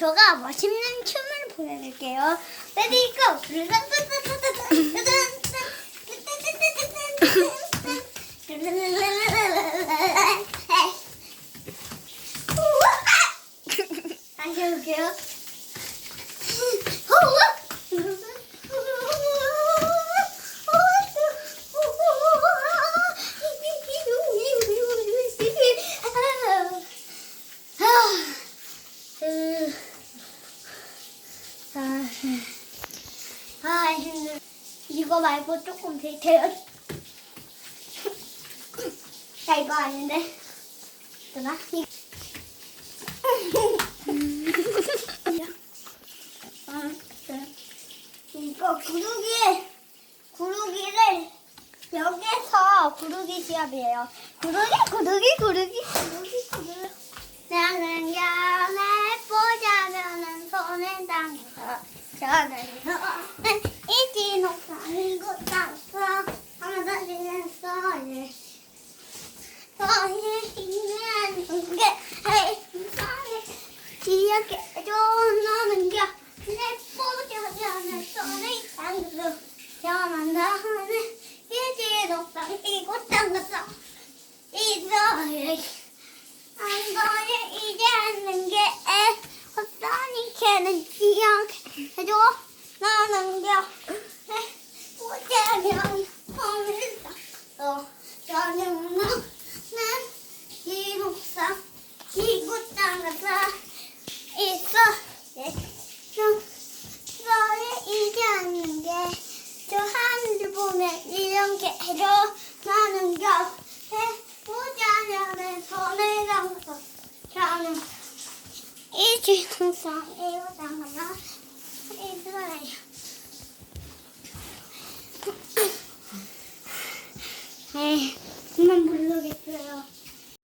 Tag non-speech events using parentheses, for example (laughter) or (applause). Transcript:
저가 멋있는 춤을 보여드릴게요. 레디 고! 다시 해볼게요. 아, 힘들어. 이거 말고 조금 더 돼요. (laughs) 야, 이거 아닌데. 네. 이거 구르기, 구르기를 여기서 구르기 시합이에요. 구르기, 구르기, 구르기, 구르기, 구르기. 보자면은 손에 담궈 저는 너는 이지 땅서 하면 달리는 소리 소리 있는 게 세상에 기억해줘 너는 겨내 보자면은 손에 담궈 저는 너는 이지 녹상이고 땅서 있어 한 번에 이제 하는 게 어떠니 걔는 기억 해줘. 나는 겨. 보자면 오늘도 또 저녁 너는 기록상 기구 땅에서 있어. 너의 이제 하는 게저 하늘 보면 이렇게 해줘. 나는 겨. 보자면은 손을 담아서 저는 이 담아서 있어요. 에이,